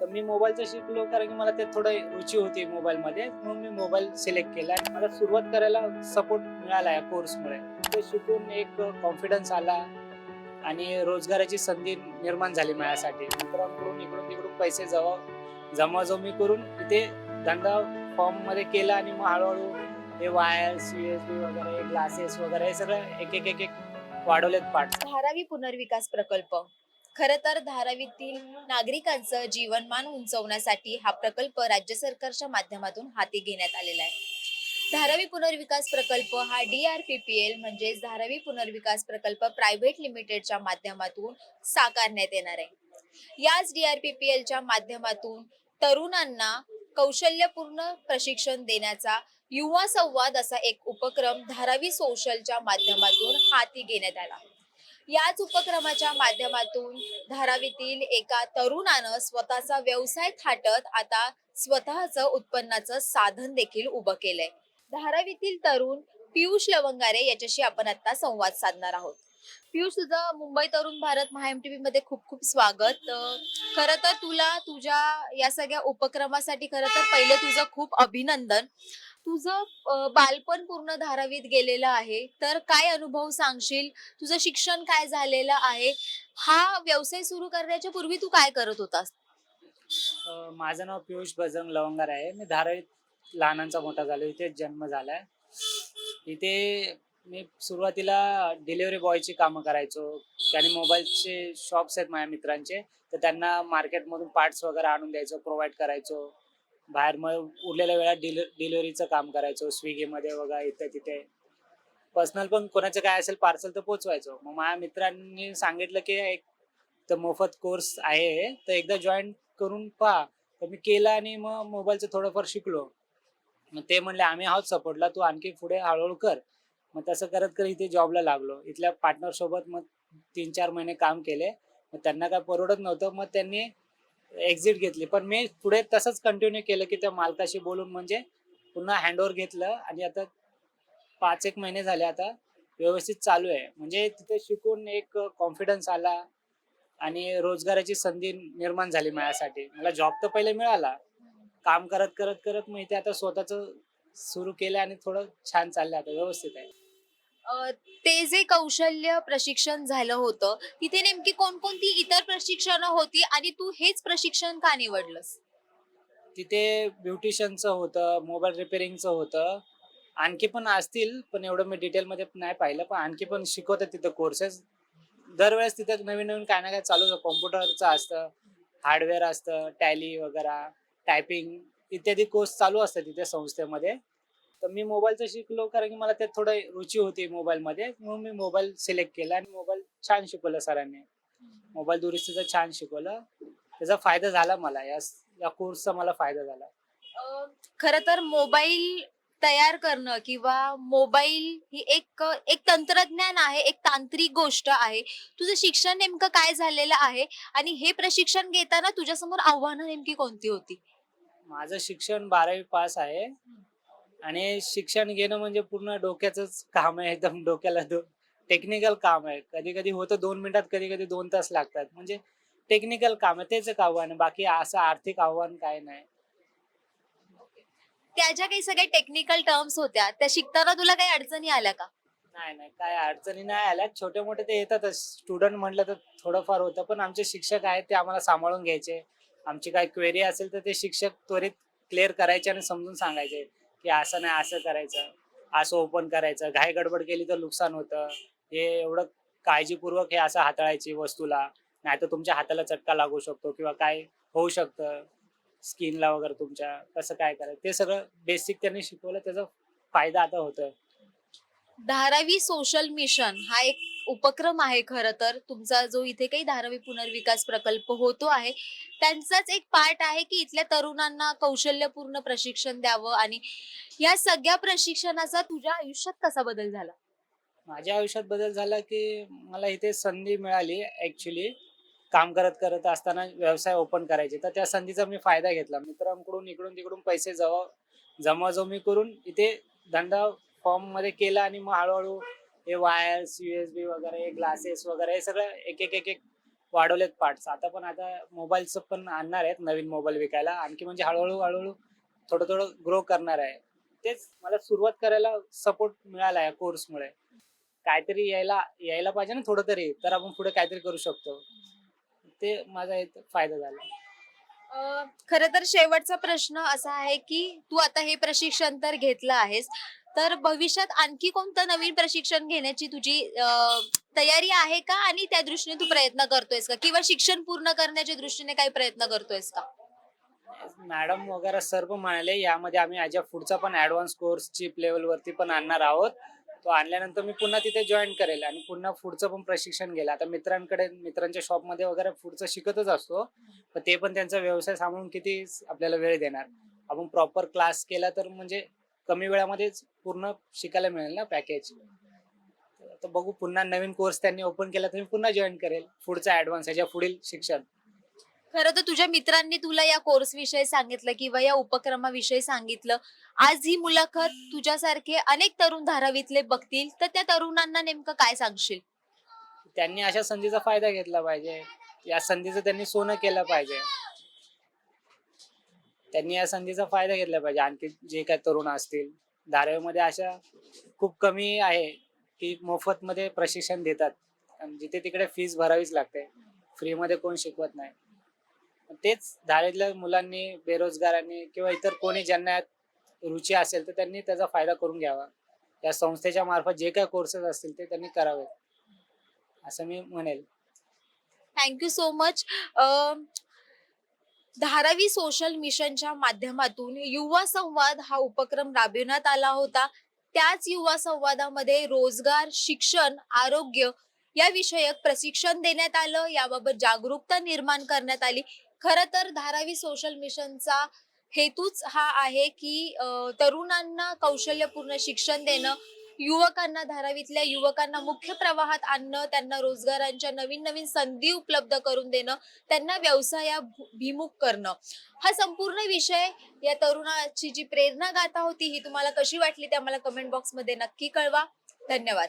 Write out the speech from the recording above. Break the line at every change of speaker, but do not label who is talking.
तर मी मोबाईलचं शिकलो कारण की मला त्यात थोडं रुची होती मोबाईलमध्ये. म्हणून मी मोबाईल सिलेक्ट केला आणि मला सुरुवात करायला सपोर्ट मिळाला या कोर्समुळे ते शिकून एक कॉन्फिडन्स आला आणि रोजगाराची संधी निर्माण झाली माझ्यासाठी. मित्रांकडून इकडून तिकडून पैसे जमा जमाजमी करून इथे धंदा फॉर्ममध्ये केला आणि मग हळूहळू हे वायर्स बी वगैरे ग्लासेस वगैरे हे सगळं एक एक एक एक वाढवलेत पार्ट
धारावी पुनर्विकास प्रकल्प. खर तर धारावीतील नागरिकांचं जीवनमान उंचवण्यासाठी हा प्रकल्प राज्य सरकारच्या माध्यमातून हाती घेण्यात आलेला आहे. धारावी पुनर्विकास प्रकल्प हा D R P P L म्हणजेच धारावी पुनर्विकास प्रकल्प प्रायव्हेट लिमिटेडच्या माध्यमातून साकारण्यात येणार आहे. याच डी आर पी पी एलच्या माध्यमातून तरुणांना कौशल्यपूर्ण प्रशिक्षण देण्याचा युवा संवाद असा एक उपक्रम धारावी सोशलच्या माध्यमातून हाती घेण्यात आला. याच उपक्रमाच्या माध्यमातून धारावीतील एका तरुणानं स्वतःचा व्यवसाय थाटत आता स्वतःचं उत्पन्नाचं साधन देखील उभं केलंय. धारावीतील तरुण पियुष लवंगारे याच्याशी आपण आता संवाद साधणार आहोत. पियुष तुझं मुंबई तरुण भारत महा टीव्ही मध्ये खूप खूप स्वागत. खर तर तुला तुझ्या या सगळ्या उपक्रमासाठी खरं तर पहिले तुझं खूप अभिनंदन. तुझं बालपण पूर्ण धारावीत गेलेलं आहे तर काय अनुभव सांगशील? तुझं शिक्षण काय झालेलं आहे? हा व्यवसाय सुरू करण्याच्या पूर्वी तू काय करत होतास?
अं, माझं नाव पियुष बजरंग लवंगार आहे. मी धारावीत लहानांचा मोठा झालो. इथेच जन्म झालाय इथे मी सुरुवातीला डिलिव्हरी बॉयची कामं करायचो. त्याने मोबाईलचे शॉप्स आहेत माझ्या मित्रांचे. तर त्यांना मार्केटमधून पार्ट्स वगैरे आणून द्यायचो प्रोव्हाइड करायचो. बाहेर मग उरलेल्या वेळात डिल डिलिव्हरीचं काम करायचो स्विगीमध्ये वगैरे इथे तिथे पर्सनल पण कोणाचं काय असेल पार्सल तर पोचवायचो. मग माझ्या मित्रांनी सांगितलं की एक तर मोफत कोर्स आहे. तर एकदा जॉईन करून पहा. तर मी केला आणि मग मोबाईलचं थोडंफार शिकलो. मग ते म्हणले आम्ही आहोत सपोर्टला तू आणखी पुढे हळूहळू कर. मग तसं करत करत इथे जॉबला लागलो. इथल्या पार्टनर सोबत मग तीन चार महिने काम केले. मग त्यांना काय परवडत नव्हतं. मग त्यांनी एक्झिट घेतली. पण मी पुढे तसंच कंटिन्यू केलं की त्या मालकाशी बोलून म्हणजे पुन्हा हँडओव्हर घेतलं आणि आता पाच एक महिने झाले आता व्यवस्थित चालू आहे. म्हणजे तिथे शिकून एक कॉन्फिडन्स आला आणि रोजगाराची संधी निर्माण झाली माझ्यासाठी. मला जॉब तर पहिले मिळाला. काम करत करत करत मग इथे आता स्वतःच सुरू केलं आणि थोडं छान चाललंय आता व्यवस्थित आहे.
ते जे कौशल्य प्रशिक्षण झालं होतं तिथे नेमकी कोणकोणती इतर प्रशिक्षणं होती आणि तू हेच प्रशिक्षण का निवडलंस?
तिथे ब्युटिशियनचं होतं मोबाईल रिपेअरिंगचं होतं. आणखी पण असतील पण एवढं मी डिटेलमध्ये नाही पाहिलं पण आणखी पण शिकवतात तिथं कोर्सेस दरवेळेस तिथं नवीन नवीन काय ना काय चालू असतं कॉम्प्युटरचं असतं हार्डवेअर असतं टॅली वगैरे टायपिंग इत्यादी कोर्स चालू असतात तिथे संस्थेमध्ये. तर मी मोबाईलचं शिकलो कारण की मला त्यात थोडं रुची होती मोबाईलमध्ये. म्हणून मी मोबाईल सिलेक्ट केला आणि मोबाईल छान शिकवलं सरांनी. मोबाईल दुरुस्तीचं छान शिकवलं. त्याचा फायदा झाला मला. या या कोर्सचा मला फायदा झाला.
खरं तर मोबाईल तयार करणं किंवा मोबाईल ही एक एक तंत्रज्ञान आहे एक तांत्रिक गोष्ट आहे. तुझं शिक्षण नेमकं काय झालेलं आहे? आणि हे प्रशिक्षण घेताना तुझ्यासमोर आव्हानं नेमकी कोणती होती?
माझं शिक्षण बारावी पास आहे. आणि शिक्षण घेणं म्हणजे पूर्ण डोक्याचंच काम आहे एकदम डोक्याला टेक्निकल काम आहे. कधी कधी होतं दोन मिनिटात कधी कधी दोन तास लागतात. म्हणजे टेक्निकल काम आहे तेच एक आव्हान आहे. बाकी असं आर्थिक आव्हान काय नाही.
त्या ज्या काही सगळ्या टेक्निकल टर्म्स होत्या त्या शिकताना तुला काही अडचणी आल्या का?
नाही नाही. काय अडचणी नाही आल्या. छोटे मोठे ते येतातच स्टुडंट म्हटलं तर थोडंफार होतं. पण आमचे शिक्षक आहेत ते आम्हाला सांभाळून घ्यायचे. आमची काय क्वेरी असेल तर ते शिक्षक त्वरित क्लिअर करायचे आणि समजून सांगायचे. की असं नाही असं करायचं असं ओपन करायचं. घाई गडबड केली तर नुकसान होतं. हे एवढं काळजीपूर्वक हे असं हाताळायची वस्तूला. नाही तर तुमच्या हाताला चटका लागू शकतो किंवा काय होऊ शकतं स्किनला वगैरे तुमच्या. कसं काय करायचं? ते सगळं बेसिक त्यांनी शिकवलं त्याचा फायदा आता होतोय.
धारावी सोशल मिशन हा एक उपक्रम आहे खरं तर. तुमचा जो इथे काही धारावी पुनर्विकास प्रकल्प होतो आहे त्यांचाच एक पार्ट आहे की इथल्या तरुणांना कौशल्यपूर्ण प्रशिक्षण द्यावं आणि या सगळ्या प्रशिक्षणाचा तुझ्या आयुष्यात कसा बदल झाला?
माझ्या आयुष्यात बदल झाला की मला इथे संधी मिळाली ऍक्च्युली काम करत करत असताना व्यवसाय ओपन करायचे. तर त्या संधीचा मी फायदा घेतला. मित्रांकडून इकडून तिकडून पैसे जमा जमाजमी करून इथे धंदा फॉर्ममध्ये केलं आणि मग हळूहळू हे वायर्स युएसबी वगैरे ग्लासेस वगैरे हे सगळं एक एक एक एक वाढवलेत पार्ट्स. आता पण आता मोबाईलचं पण आणणार आहेत नवीन मोबाईल विकायला. आणखी म्हणजे हळूहळू हळूहळू थोडं थोडं ग्रो करणार आहे. तेच मला सुरुवात करायला सपोर्ट मिळाला या कोर्समुळे काहीतरी यायला यायला पाहिजे ना थोडं तरी तर आपण पुढे काहीतरी करू शकतो. ते माझा एक फायदा झाला.
खर तर शेवटचा प्रश्न असा आहे की तू आता हे प्रशिक्षण तर घेतलं आहेस तर भविष्यात आणखी कोणतं नवीन प्रशिक्षण घेण्याची तुझी अं, तयारी आहे का? आणि त्या दृष्टीने तू प्रयत्न करतोयस का? किंवा शिक्षण पूर्ण करण्याच्या दृष्टीने काही प्रयत्न करतोयस का?
मॅडम वगैरे सर्व म्हणाले यामध्ये आम्ही याच्या पुढचा पण ऍडव्हान्स कोर्स चिप लेवल वरती पण आणणार आहोत. तो आणल्यानंतर मी पुन्हा तिथे जॉईन करेल आणि पुन्हा पुढचं पण प्रशिक्षण घेईल. आता मित्रांकडे मित्रांच्या शॉपमध्ये वगैरे पुढचं शिकतच असतो. पण ते पण त्यांचा व्यवसाय सांभाळून किती आपल्याला वेळ देणार. आपण प्रॉपर क्लास केला तर म्हणजे कमी वेळामध्येच पूर्ण शिकायला मिळेल ना पॅकेज तर बघू पुन्हा नवीन कोर्स त्यांनी ओपन केला तर मी पुन्हा जॉईन करेल. पुढचा ऍडव्हान्स याच्या पुढील शिक्षण.
खरं तर तुझ्या मित्रांनी तुला या कोर्स विषयी सांगितलं किंवा या उपक्रमाविषयी सांगितलं. आज ही मुलाखत तुझ्यासारखे अनेक तरुण धारावीतले बघतील. तर त्या तरुणांना नेमकं काय सांगशील?
त्यांनी अशा संधीचा फायदा घेतला पाहिजे. या संधीचं त्यांनी सोनं केलं पाहिजे. त्यांनी या संधीचा फायदा घेतला पाहिजे. आणखी जे काही तरुण असतील धारावीमध्ये अशा खूप कमी आहे की मोफत मध्ये प्रशिक्षण देतात. आणि जिथे तिकडे फीस भरावीच लागते. फ्रीमध्ये कोण शिकवत नाही. तेच धारेतल्या मुलांनी बेरोजगारांनी किंवा इतर कोणी ज्यांना रुची असेल तर त्यांनी त्याचा फायदा करून घ्यावा. या संस्थेच्या मार्फत जे काही कोर्सेस असतील ते त्यांनी करावे असं मी म्हणेल.
Thank you so much Dharavi social मिशनच्या माध्यमातून युवा संवाद हा उपक्रम राबविण्यात आला होता. त्याच युवा संवादामध्ये रोजगार शिक्षण आरोग्य या विषयक प्रशिक्षण देण्यात आलं. याबाबत जागरूकता निर्माण करण्यात आली. खर तर धारावी सोशल मिशनचा हेतूच हा आहे की तरुणांना कौशल्यपूर्ण शिक्षण देणं युवकांना धारावीतल्या युवकांना मुख्य प्रवाहात आणणं त्यांना रोजगारांच्या नवीन नवीन संधी उपलब्ध करून देणं त्यांना व्यवसायाभिमुख करणं. हा संपूर्ण विषय या तरुणाची जी प्रेरणा गाथा होती ही तुम्हाला कशी वाटली ते आम्हाला कमेंट बॉक्समध्ये नक्की कळवा. धन्यवाद.